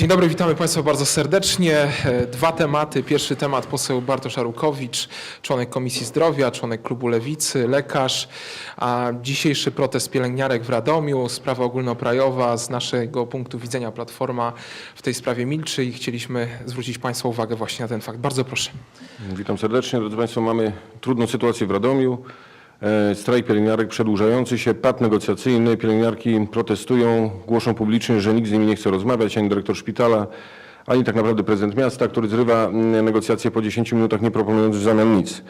Dzień dobry, witamy Państwa bardzo serdecznie. E, Dwa tematy. Pierwszy temat poseł Bartosz Arukowicz, członek Komisji Zdrowia, członek Klubu Lewicy, lekarz. A dzisiejszy protest pielęgniarek w Radomiu, sprawa ogólnokrajowa. Z naszego punktu widzenia Platforma w tej sprawie milczy i chcieliśmy zwrócić Państwa uwagę właśnie na ten fakt. Bardzo proszę. Witam serdecznie. Drodzy Państwo, mamy trudną sytuację w Radomiu. E, Strajk pielęgniarek przedłużający się, pad negocjacyjny. Pielęgniarki protestują, głoszą publicznie, że nikt z nimi nie chce rozmawiać, ani dyrektor szpitala, ani tak naprawdę prezydent miasta, który zrywa mm, negocjacje po 10 minutach, nie proponując w zamian nic.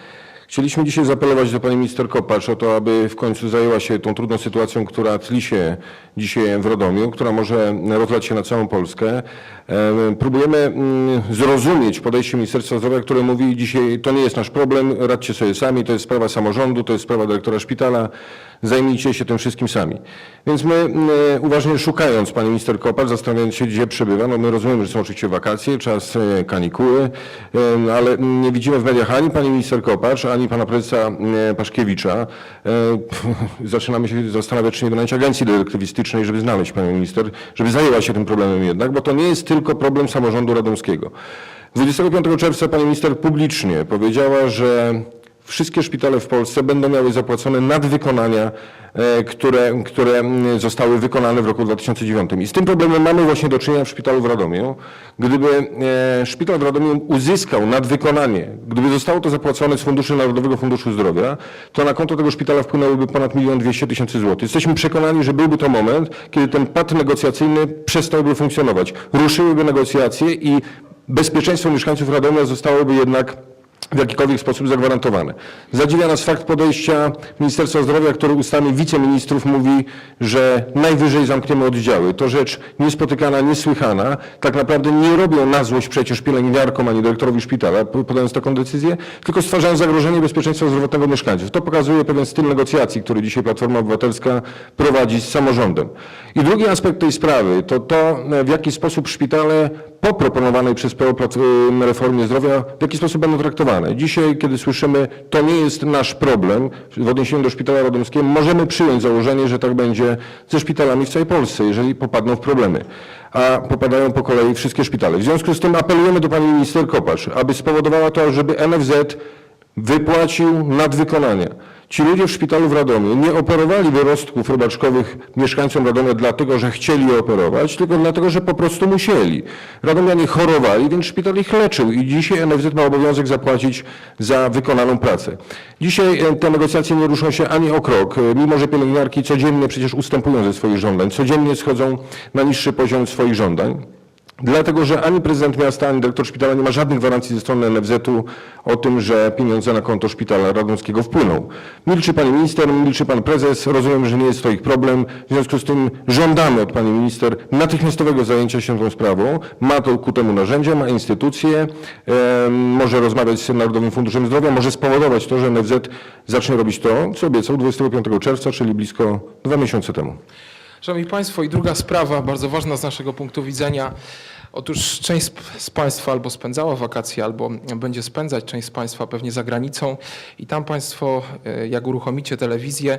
Chcieliśmy dzisiaj zaapelować do pani minister Kopacz o to, aby w końcu zajęła się tą trudną sytuacją, która tli się dzisiaj w Radomiu, która może rozlać się na całą Polskę. E, Próbujemy mm, zrozumieć podejście Ministerstwa Zdrowia, które mówi dzisiaj, to nie jest nasz problem, radźcie sobie sami, to jest sprawa samorządu, to jest sprawa dyrektora szpitala, zajmijcie się tym wszystkim sami. Więc my mm, uważnie szukając pani minister Kopacz, zastanawiając się, gdzie przebywa, no my rozumiemy, że są oczywiście wakacje, czas e, kanikuły, e, ale nie widzimy w mediach ani pani minister Kopacz, ani pana prezesa e, Paszkiewicza. E, Zaczynamy się zastanawiać, czy nie wynająć agencji detektywistycznej, żeby znaleźć panią minister, żeby zajęła się tym problemem jednak, bo to nie jest tylko problem samorządu radomskiego. 25 czerwca pani minister publicznie powiedziała, że wszystkie szpitale w Polsce będą miały zapłacone nadwykonania, e, które, które zostały wykonane w roku 2009. I z tym problemem mamy właśnie do czynienia w szpitalu w Radomiu. Gdyby e, szpital w Radomiu uzyskał nadwykonanie, gdyby zostało to zapłacone z Funduszy Narodowego Funduszu Zdrowia, to na konto tego szpitala wpłynęłyby ponad 1 200 tysięcy złotych. Jesteśmy przekonani, że byłby to moment, kiedy ten pad negocjacyjny przestałby funkcjonować. Ruszyłyby negocjacje i bezpieczeństwo mieszkańców Radomia zostałoby jednak w jakikolwiek sposób zagwarantowane. Zadziwia nas fakt podejścia Ministerstwa Zdrowia, które ustami wiceministrów mówi, że najwyżej zamkniemy oddziały. To rzecz niespotykana, niesłychana. Tak naprawdę nie robią na złość przecież pielęgniarkom ani dyrektorowi szpitala, podając taką decyzję, tylko stwarzają zagrożenie bezpieczeństwa zdrowotnego mieszkańców. To pokazuje pewien styl negocjacji, który dzisiaj Platforma Obywatelska prowadzi z samorządem. I drugi aspekt tej sprawy to to, w jaki sposób szpitale po proponowanej przez PO reformie zdrowia, w jaki sposób będą traktowane. Dzisiaj, kiedy słyszymy, to nie jest nasz problem w odniesieniu do szpitala radomskiego, możemy przyjąć założenie, że tak będzie ze szpitalami w całej Polsce, jeżeli popadną w problemy. A popadają po kolei wszystkie szpitale. W związku z tym apelujemy do pani minister Kopacz, aby spowodowała to, żeby NFZ wypłacił nadwykonania. Ci ludzie w szpitalu w Radomiu nie operowali wyrostków robaczkowych mieszkańcom Radomia dlatego, że chcieli operować, tylko dlatego, że po prostu musieli. Radomianie chorowali, więc szpital ich leczył i dzisiaj NFZ ma obowiązek zapłacić za wykonaną pracę. Dzisiaj e, te negocjacje nie ruszą się ani o krok, e, mimo że pielęgniarki codziennie przecież ustępują ze swoich żądań, codziennie schodzą na niższy poziom swoich żądań. Dlatego, że ani prezydent miasta, ani dyrektor szpitala nie ma żadnych gwarancji ze strony NFZ-u o tym, że pieniądze na konto szpitala radomskiego wpłyną. Milczy pani minister, milczy pan prezes, rozumiem, że nie jest to ich problem. W związku z tym żądamy od pani minister natychmiastowego zajęcia się tą sprawą. Ma to ku temu narzędzia, ma instytucje, może rozmawiać z Narodowym Funduszem Zdrowia, może spowodować to, że NFZ zacznie robić to, co obiecał 25 czerwca, czyli blisko dwa miesiące temu. Szanowni Państwo, i druga sprawa, bardzo ważna z naszego punktu widzenia. Otóż część z- Państwa albo spędzała wakacje, albo będzie spędzać, część z Państwa pewnie za granicą i tam Państwo, e, jak uruchomicie telewizję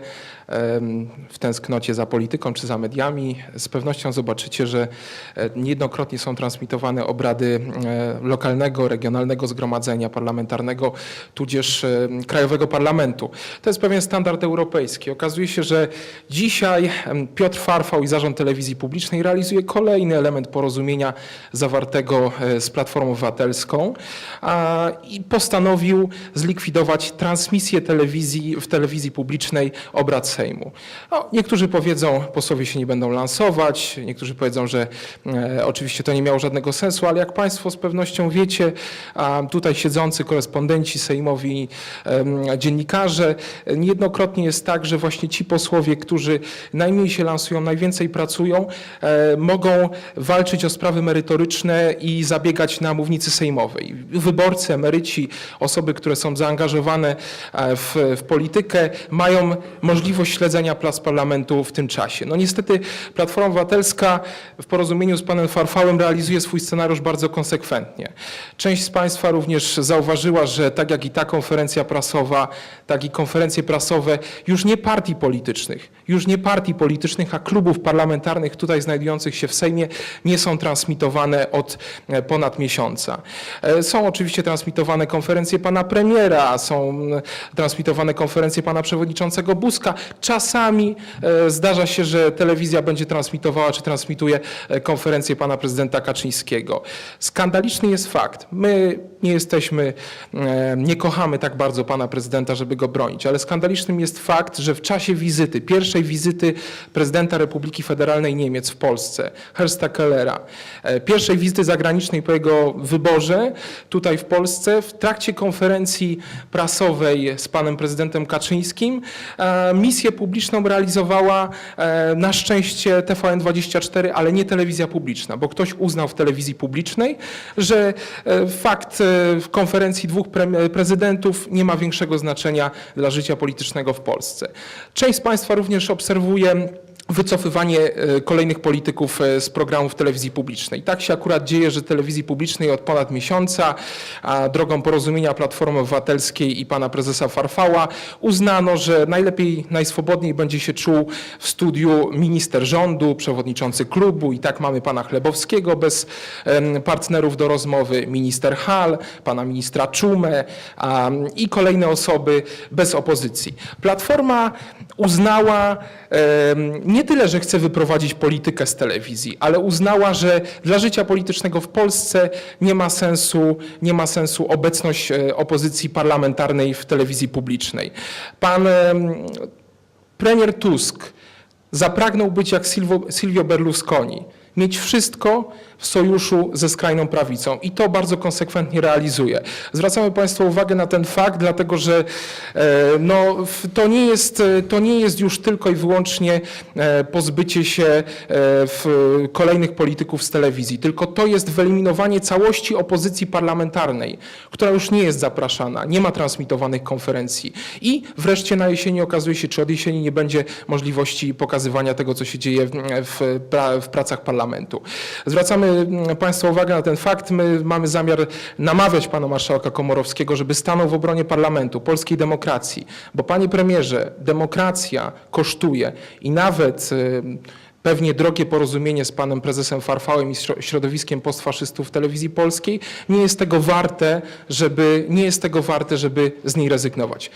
w tęsknocie za polityką czy za mediami, z pewnością zobaczycie, że e, niejednokrotnie są transmitowane obrady e, lokalnego, regionalnego zgromadzenia parlamentarnego, tudzież Krajowego Parlamentu. To jest pewien standard europejski. Okazuje się, że dzisiaj Piotr Farfał i Zarząd Telewizji Publicznej realizuje kolejny element porozumienia zawartego e, z Platformą Obywatelską i postanowił zlikwidować transmisję telewizji w telewizji publicznej obrad Sejmu. No, niektórzy powiedzą, posłowie się nie będą lansować, niektórzy powiedzą, że e, oczywiście to nie miało żadnego sensu, ale jak Państwo z pewnością wiecie, tutaj siedzący korespondenci sejmowi, dziennikarze, niejednokrotnie jest tak, że właśnie ci posłowie, którzy najmniej się lansują, najwięcej pracują, e, mogą walczyć o sprawy merytoryczne i zabiegać na mównicy sejmowej. Wyborcy, emeryci, osoby, które są zaangażowane e, w, w politykę, mają możliwość śledzenia plac parlamentu w tym czasie. No niestety Platforma Obywatelska w porozumieniu z panem Farfałem realizuje swój scenariusz bardzo konsekwentnie. Część z Państwa również zauważyła, że tak jak i ta konferencja prasowa, tak i konferencje prasowe już nie partii politycznych, już nie partii politycznych, a klubów parlamentarnych tutaj znajdujących się w Sejmie nie są transmitowane transmitowane od e, ponad miesiąca. E, Są oczywiście transmitowane konferencje pana premiera, są mm, transmitowane konferencje pana przewodniczącego Buzka. Czasami e, zdarza się, że telewizja będzie transmitowała czy transmituje e, konferencję pana prezydenta Kaczyńskiego. Skandaliczny jest fakt. My nie jesteśmy, e, nie kochamy tak bardzo pana prezydenta, żeby go bronić, ale skandalicznym jest fakt, że w czasie wizyty, pierwszej wizyty prezydenta Republiki Federalnej Niemiec w Polsce, Hersta Kellera, e, pierwszej wizyty zagranicznej po jego wyborze tutaj w Polsce, w trakcie konferencji prasowej z panem prezydentem Kaczyńskim, e, misję publiczną realizowała e, na szczęście TVN24, ale nie telewizja publiczna, bo ktoś uznał w telewizji publicznej, że e, fakt w konferencji dwóch pre- prezydentów nie ma większego znaczenia dla życia politycznego w Polsce. Część z Państwa również obserwuje wycofywanie e, kolejnych polityków e, z programów telewizji publicznej. Tak się akurat dzieje, że telewizji publicznej od ponad miesiąca, drogą porozumienia Platformy Obywatelskiej i pana prezesa Farfała uznano, że najlepiej, najswobodniej będzie się czuł w studiu minister rządu, przewodniczący klubu i tak mamy pana Chlebowskiego bez partnerów do rozmowy, minister Hall, pana ministra Czumę i kolejne osoby bez opozycji. Platforma uznała em, nie tyle, że chce wyprowadzić politykę z telewizji, ale uznała, że dla życia politycznego w Polsce nie ma sensu, nie ma sensu obecność e, opozycji parlamentarnej w telewizji publicznej. Pan em, premier Tusk zapragnął być jak Silvio, Silvio Berlusconi, mieć wszystko w sojuszu ze skrajną prawicą. I to bardzo konsekwentnie realizuje. Zwracamy Państwu uwagę na ten fakt, dlatego że e, no, to, nie jest, e, to nie jest już tylko i wyłącznie e, pozbycie się kolejnych polityków z telewizji, tylko to jest wyeliminowanie całości opozycji parlamentarnej, która już nie jest zapraszana, nie ma transmitowanych konferencji. I wreszcie na jesieni okazuje się, czy od jesieni nie będzie możliwości pokazywania tego, co się dzieje w, pra, w pracach parlamentu. Zwracamy mm, Państwa uwagę na ten fakt. My mamy zamiar namawiać pana marszałka Komorowskiego, żeby stanął w obronie parlamentu, polskiej demokracji, bo panie premierze, demokracja kosztuje i nawet y, pewnie drogie porozumienie z panem prezesem Farfałem i śro- środowiskiem postfaszystów telewizji polskiej nie jest tego warte, żeby, nie jest tego warte, żeby z niej rezygnować.